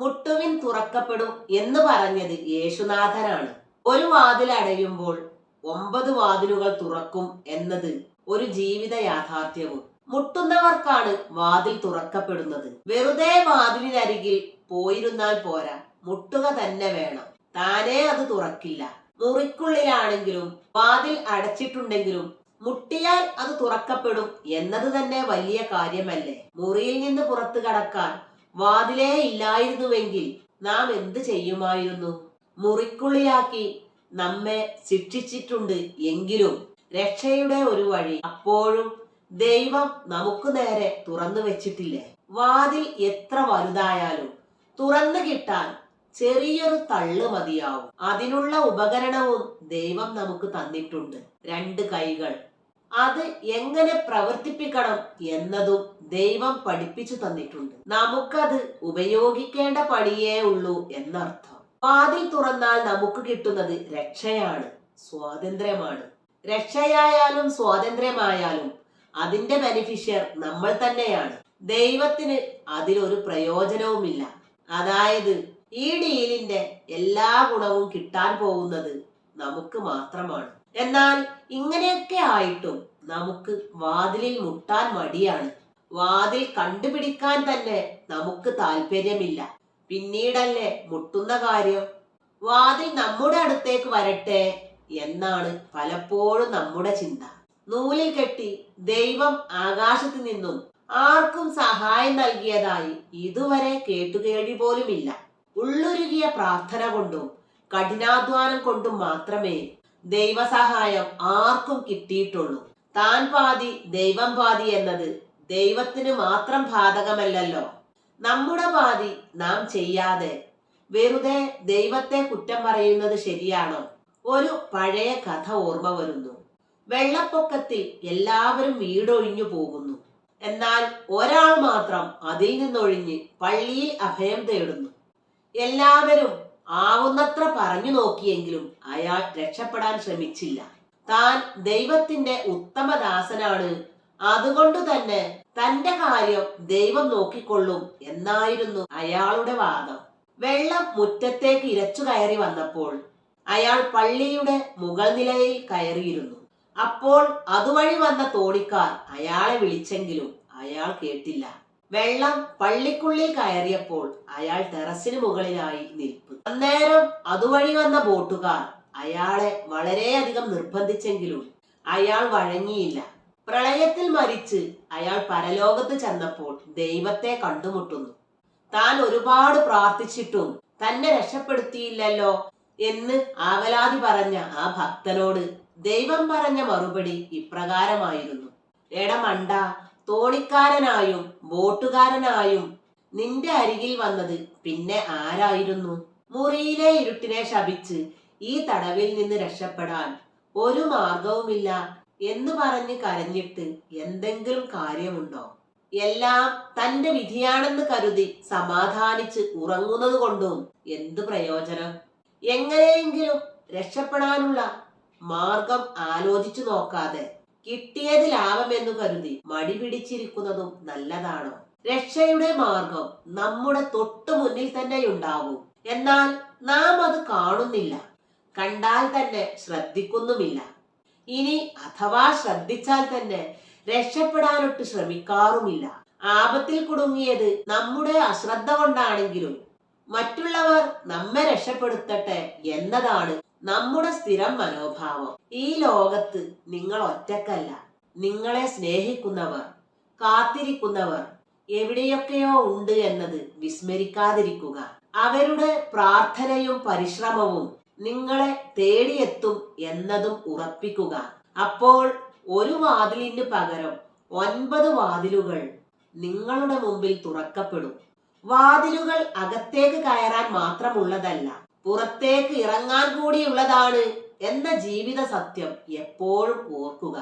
മുട്ടുവിൻ തുറക്കപ്പെടും എന്ന് പറഞ്ഞത് യേശുനാഥനാണ്. ഒരു വാതിൽ അടയുമ്പോൾ ഒമ്പത് വാതിലുകൾ തുറക്കും എന്നത് ഒരു ജീവിത യാഥാർത്ഥ്യവും. മുട്ടുന്നവർക്കാണ് വാതിൽ തുറക്കപ്പെടുന്നത്. വെറുതെ വാതിലിനരികിൽ പോയിരുന്നാൽ പോരാ മുട്ടുക തന്നെ വേണം. താനേ അത് തുറക്കില്ല. മുറിക്കുള്ളിലാണെങ്കിലും വാതിൽ അടച്ചിട്ടുണ്ടെങ്കിലും മുട്ടിയാൽ അത് തുറക്കപ്പെടും എന്നത് തന്നെ വലിയ കാര്യമല്ലേ? മുറിയിൽ നിന്ന് പുറത്തു കടക്കാൻ വാതിലേ ഇല്ലായിരുന്നുവെങ്കിൽ നാം എന്ത് ചെയ്യുമായിരുന്നു? മുറിക്കുള്ളിയാക്കി നമ്മെ ശിക്ഷിച്ചിട്ടുണ്ട് എങ്കിലും രക്ഷയുടെ ഒരു വഴി അപ്പോഴും ദൈവം നമുക്ക് നേരെ തുറന്നു വെച്ചിട്ടില്ലേ? വാതിൽ എത്ര വലുതായാലും തുറന്നു കിട്ടാൻ ചെറിയൊരു തള്ളു മതിയാവും. അതിനുള്ള ഉപകരണവും ദൈവം നമുക്ക് തന്നിട്ടുണ്ട്. രണ്ട് കൈകൾ അത് എങ്ങനെ പ്രവർത്തിപ്പിക്കണം എന്നതും ദൈവം പഠിപ്പിച്ചു തന്നിട്ടുണ്ട്. നമുക്കത് ഉപയോഗിക്കേണ്ട പണിയേ ഉള്ളൂ എന്നർത്ഥം. വാതിൽ തുറന്നാൽ നമുക്ക് കിട്ടുന്നത് രക്ഷയാണ് സ്വാതന്ത്ര്യമാണ്. രക്ഷയായാലും സ്വാതന്ത്ര്യമായാലും അതിന്റെ ബെനിഫിഷ്യർ നമ്മൾ തന്നെയാണ്. ദൈവത്തിന് അതിലൊരു പ്രയോജനവുമില്ല. അതായത് ഈ ഡീലിന്റെ എല്ലാ ഗുണവും കിട്ടാൻ പോകുന്നത് നമുക്ക് മാത്രമാണ്. എന്നാൽ ഇങ്ങനെയൊക്കെ ആയിട്ടും നമുക്ക് വാതിലിൽ മുട്ടാൻ മടിയാണ്. വാതിൽ കണ്ടുപിടിക്കാൻ തന്നെ നമുക്ക് താല്പര്യമില്ല പിന്നീടല്ലേ മുട്ടുന്ന കാര്യം? വാതിൽ നമ്മുടെ അടുത്തേക്ക് വരട്ടെ എന്നാണ് പലപ്പോഴും നമ്മുടെ ചിന്ത. നൂലിൽ കെട്ടി ദൈവം ആകാശത്ത് നിന്നും ആർക്കും സഹായം നൽകിയതായി ഇതുവരെ കേട്ടുകേൾവി പോലുമില്ല. ഉള്ളുരുകിയ പ്രാർത്ഥന കൊണ്ടും കഠിനാധ്വാനം കൊണ്ടും മാത്രമേ ദൈവസഹായം ആർക്കും കിട്ടിയിട്ടുള്ളൂ. താൻ പാതി ദൈവം പാതി എന്നത് ദൈവത്തിന് മാത്രം ബാധകമല്ലല്ലോ. നമ്മുടെ പാതി നാം ചെയ്യാതെ വെറുതെ ദൈവത്തെ കുറ്റം പറയുന്നത് ശരിയാണോ? ഒരു പഴയ കഥ ഓർമ്മ വരുന്നു. വെള്ളപ്പൊക്കത്തിൽ എല്ലാവരും വീടൊഴിഞ്ഞു പോകുന്നു. എന്നാൽ ഒരാൾ മാത്രം അതിൽ നിന്നൊഴിഞ്ഞ് പള്ളിയിൽ അഭയം തേടുന്നു. എല്ലാവരും ആവുന്നത്ര പറഞ്ഞു നോക്കിയെങ്കിലും അയാൾ രക്ഷപ്പെടാൻ ശ്രമിച്ചില്ല. താൻ ദൈവത്തിന്റെ ഉത്തമദാസനാണ്. അതുകൊണ്ട് തന്നെ തന്റെ കാര്യം ദൈവം നോക്കിക്കൊള്ളും എന്നായിരുന്നു അയാളുടെ വാദം. വെള്ളം മുറ്റത്തേക്ക് ഇരച്ചു കയറി വന്നപ്പോൾ അയാൾ പള്ളിയുടെ മുകൾ നിലയിൽ കയറിയിരുന്നു. അപ്പോൾ അതുവഴി വന്ന തോണിക്കാർ അയാളെ വിളിച്ചെങ്കിലും അയാൾ കേട്ടില്ല. വെള്ളം പള്ളിക്കുള്ളിൽ കയറിയപ്പോൾ അയാൾ ടെറസിന് മുകളിലായി നിൽപ്പ് അന്നേരം അതുവഴി വന്ന ബോട്ടുകാർ അയാളെ വളരെയധികം നിർബന്ധിച്ചെങ്കിലും അയാൾ വഴങ്ങിയില്ല. പ്രളയത്തിൽ മരിച്ച് അയാൾ പരലോകത്ത് ചെന്നപ്പോൾ ദൈവത്തെ കണ്ടുമുട്ടുന്നു. താൻ ഒരുപാട് പ്രാർത്ഥിച്ചിട്ടും തന്നെ രക്ഷപ്പെടുത്തിയില്ലല്ലോ എന്ന് ആവലാതി പറഞ്ഞ ആ ഭക്തനോട് ദൈവം പറഞ്ഞ മറുപടി ഇപ്രകാരമായിരുന്നു. എടമണ്ട തോണിക്കാരനായും ബോട്ടുകാരനായും നിന്റെ അരികിൽ വന്നത് പിന്നെ ആരായിരുന്നു? മുറിയിലെ ഇരുട്ടിനെ ശപിച്ച് ഈ തടവിൽ നിന്ന് രക്ഷപ്പെടാൻ ഒരു മാർഗവുമില്ല എന്ന് പറഞ്ഞ് കരഞ്ഞിട്ട് എന്തെങ്കിലും കാര്യമുണ്ടോ? എല്ലാം തന്റെ വിധിയാണെന്ന് കരുതി സമാധാനിച്ച് ഉറങ്ങുന്നത് കൊണ്ടും എന്ത് പ്രയോജനം? എങ്ങനെയെങ്കിലും രക്ഷപ്പെടാനുള്ള മാർഗം ആലോചിച്ചു നോക്കാതെ കിട്ടിയത് ലാഭമെന്നു കരുതി മടി പിടിച്ചിരിക്കുന്നതും നല്ലതാണോ? രക്ഷയുടെ മാർഗം നമ്മുടെ തൊട്ടു മുന്നിൽ തന്നെ ഉണ്ടാവും. എന്നാൽ നാം അത് കാണുന്നില്ല. കണ്ടാൽ തന്നെ ശ്രദ്ധിക്കുന്നുമില്ല. ഇനി അഥവാ ശ്രദ്ധിച്ചാൽ തന്നെ രക്ഷപ്പെടാനൊട്ട് ശ്രമിക്കാറുമില്ല. ആപത്തിൽ കുടുങ്ങിയത് നമ്മുടെ അശ്രദ്ധ കൊണ്ടാണെങ്കിലും മറ്റുള്ളവർ നമ്മെ രക്ഷപ്പെടുത്തട്ടെ എന്നതാണ് നമ്മുടെ സ്ഥിരം മനോഭാവം. ഈ ലോകത്ത് നിങ്ങൾ ഒറ്റക്കല്ല. നിങ്ങളെ സ്നേഹിക്കുന്നവർ കാത്തിരിക്കുന്നവർ എവിടെയൊക്കെയോ ഉണ്ട് എന്നത് വിസ്മരിക്കാതിരിക്കുക. അവരുടെ പ്രാർത്ഥനയും പരിശ്രമവും നിങ്ങളെ തേടിയെത്തും എന്നതും ഉറപ്പിക്കുക. അപ്പോൾ ഒരു വാതിലിന് പകരം ഒൻപത് വാതിലുകൾ നിങ്ങളുടെ മുമ്പിൽ തുറക്കപ്പെടും. വാതിലുകൾ അകത്തേക്ക് കയറാൻ മാത്രമുള്ളതല്ല പുറത്തേക്ക് ഇറങ്ങാൻ കൂടിയുള്ളതാണ് എന്ന ജീവിത സത്യം എപ്പോഴും ഓർക്കുക.